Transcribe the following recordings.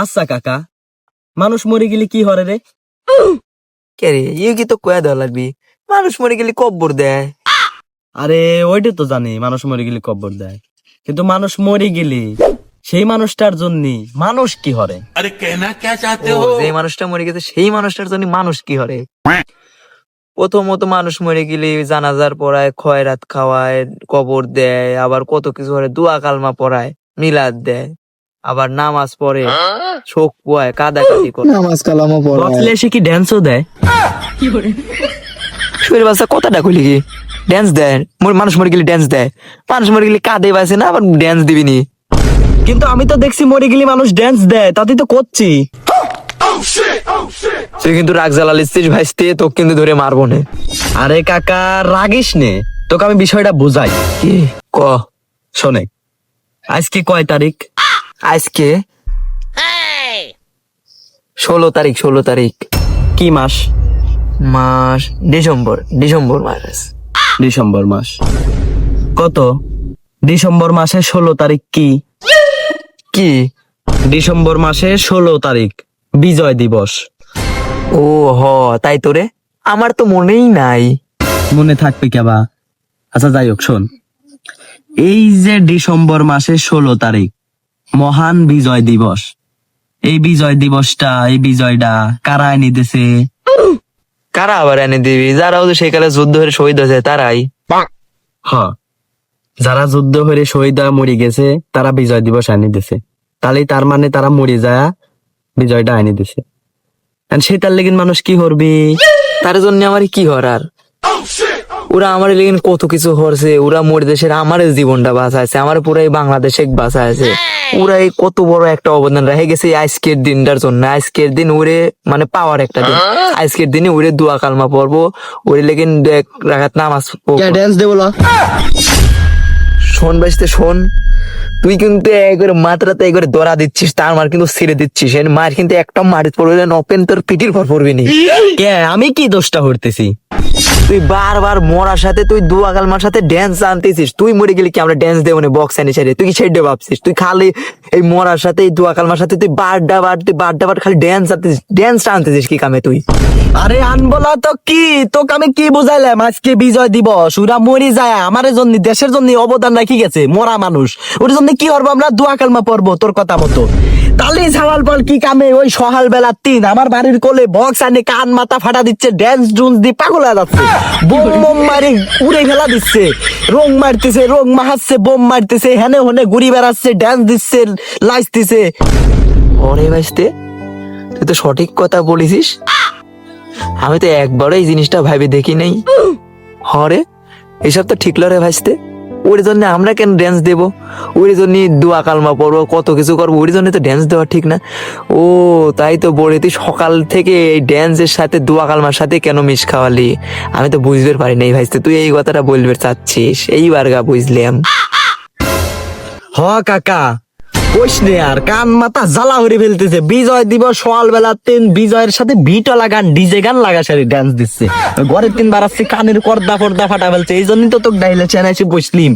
আচ্ছা কাকা। মানুষ মরে গেলে কি হরে রে? কে রে কি তো কয়া দেওয়া লাগবি? মানুষ মরে গেলে কব্বর দেয়। আরে ওইটা তো জানি মানুষ মরে গেলে কবর দেয়। কিন্তু মানুষ মরে গেলে সেই মানুষটার জন্য মানুষ কি হরে? আরে কেনা কে চাতে হো? যে মানুষটা মরে গেছে সেই মানুষটার জন্য মানুষ কি হরে? প্রথমত মানুষ মরে গেলে জানাজার পড়ায় খয়রাত খাওয়ায় কবর দেয় আবার কত কিছু হরে দোয়া কালমা পড়ায় মিলাদ দেয়। আবার নামাজ পড়ে শোক পোয়ায় কাদাকাটি করে। নামাজ কালামও পড়ে। বদলে সে কি ড্যান্সও দেয়? কি করে শরীর বাচ্চা কথাটা কইলি কি? ড্যান্স দেয় মর- মানুষ মরে গেলে ড্যান্স দেয়। মানুষ মরে গেলে কাঁদে বাসে না আবার ড্যান্স দিবি নি? কিন্তু আমি তো দেখছি মরে গেলে মানুষ ড্যান্স দেয় তাতেই তো করছি। তুই কিন্তু রাগ জ্বালালিস ভাইস্তে তোকে কিন্তু ধরে মারবো না। আরে কাকা রাগিস নে। তোকে আমি বিষয়টা বুঝাই। কি? ক? শোনে আজকে কয় তারিখ? আজকে ষোলো তারিখ ষোলো তারিখ। কি মাস? মাস ডিসেম্বর ডিসেম্বর মাস। ডিসেম্বর মাস। কত? ডিসেম্বর মাসে ষোলো তারিখ কি? কি? ডিসেম্বর মাসে ষোলো তারিখ বিজয় দিবস। ও হ তাই তোরে আমার তো মনেই নাই। মনে থাকবে কেবা আচ্ছা যাই হোক শোন। এই যে ডিসেম্বর মাসে ষোলো তারিখ মহান বিজয় দিবস। এই বিজয় দিবসটা এই বিজয়টা কারা এনে দিছে? কারা আবার এনে দিবি? যারাও তো সেকালে যুদ্ধ হয়ে শহীদ হয়েছে তারাই। হ। যারা যুদ্ধ হয়ে শহীদ হয়ে মরে গেছে তারা বিজয় দিবস আনি দিছে। তাহলে তার মানে তারা মরে যায় বিজয়টা আনি দিছে। সেটার লেগে মানুষ কি করবি? তার জন্য আমার কি হরার ওরা আমার লেগেন কত কিছু করছে ওরা মোর দেশের আমার জীবনটা বাঁচাইছে আমার পুরাই বাংলাদেশে বাঁচাইছে। ওরা এই কত বড় একটা অবদান রেখে গেছে এই আজকের দিনটার জন্য। আজকের দিন ওরে মানে পাওয়ার একটা দিন। আজকের দিনে ওরে দোয়া কালমা পড়ব। ওরে লেগেন রাখাত নামাজ। ড্যান্স দেবো শোন বাজতে শোন তুই কিন্তু একবারে মাত্রাতে একবারে দরা দিচ্ছিস তার মার কিন্তু ছেড়ে দিচ্ছিস। এর মার কিন্তু একটা মারিত পড়বে না নপেন তোর পিটির পর পড়বি নি। কে? আমি কি দোষটা করতেছি? তুই বারবার মরার সাথে তুই দুয়া কালমার সাথে ড্যান্স আনতেছিস। তুই মরে গেলি কি আমরা ড্যান্স দেবো না? বক্স আনি ছেড়ে। তুই কি ছেড়ে ভাবছিস? তুই খালি এই মরার সাথে, এই দুয়া কালমার সাথে তুই বারডা বার তুই বারডা বার খালি ড্যান্স আনতেছিস। ড্যান্স আনতেছিস কি কামে তুই? আরে আনবলা তো কি? তোকে আমি কি বুঝাইলাম? আজকে বিজয় দিবস, ওরা মরি যায়। আমার জন্য, দেশের জন্য অবদান রাখি গেছে, মরা মানুষ। ওর জন্য কি করব আমরা? দোয়া কালমা পড়ব, তোর কথা মতো। তালি ছাওয়াল পর কি কামে? ওই সকাল বেলা তিন। আমার বাড়ির কোলে বক্স আনে কান মাথা ফাটা দিচ্ছে ড্যান্স ডুন্স দি পাগল যাচ্ছে। বোম বোম মারি উড়ে ফেলা দিচ্ছে। রং মারতেছে রং মাহাচ্ছে, বোম মারতেছে, হেনে হনে ঘুরি বেড়াচ্ছে ড্যান্স দিচ্ছে লাইস দিচ্ছে। ওরে ভাইস্তে, তুই তো সঠিক কথা বলেছিস। আমি তো একবারও এই জিনিসটা ভাবে দেখি নাই। হরে, এসব তো ঠিক লরে ভাইস্তে। ওর জন্য আমরা কেন ড্যান্স দেবো? ওর জন্য দোয়া কালমা পড়ব, কত কিছু করব ওর জন্য তো ড্যান্স দেওয়া ঠিক না। ও, তাই তো বলে, তুই সকাল থেকে এই ড্যান্সের সাথে দোয়া কালমার সাথে কেন মিশ খাওয়ালি? আমি তো বুঝতে পারি নাই ভাই তুই এই কথাটা বলবে, চাচ্ছিস? এইবার গা বুঝলাম। হ, কাকা। কইস নে আর কান মাথা জ্বালা হরে ফেলতেছে। বিজয় দিবস সকাল বেলা তিন বিজয়ের সাথে বিটলা গান ডিজে গান লাগা সারি ডান্স দিচ্ছে। ঘরের তিন বাড়াচ্ছে কানের পর্দা পর্দা ফাটা ফেলছে। এই জন্যই তো তোকে ডাইলে চেনাইছি বসলিম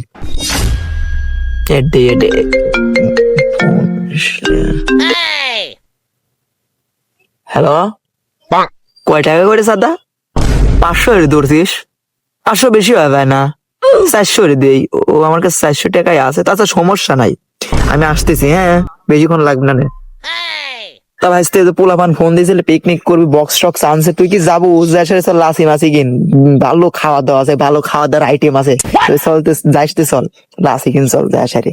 এডে এডে। হ্যালো? কয় টাকা করে সাদা? পাঁচশো ধরছিস পাঁচশো বেশি হবে না। চারশো দেই। ও আমার কাছে চারশো টাকাই আছে তাছাড়া সমস্যা নাই। আমি আসতেছি হ্যাঁ বেশিক্ষণ লাগবে না। তা ভাইস্তে পোলাপান ফোন দিয়েছিল পিকনিক করবি বক্স টক্স আনছে তুই কি যাব? যাসারে চল লাসি মাসি কিন ভালো খাওয়া দাওয়া আছে ভালো খাওয়া দাওয়ার আইটেম আছে। তুই চল তুই যাইতে চল লাসি কিন চল যাসারে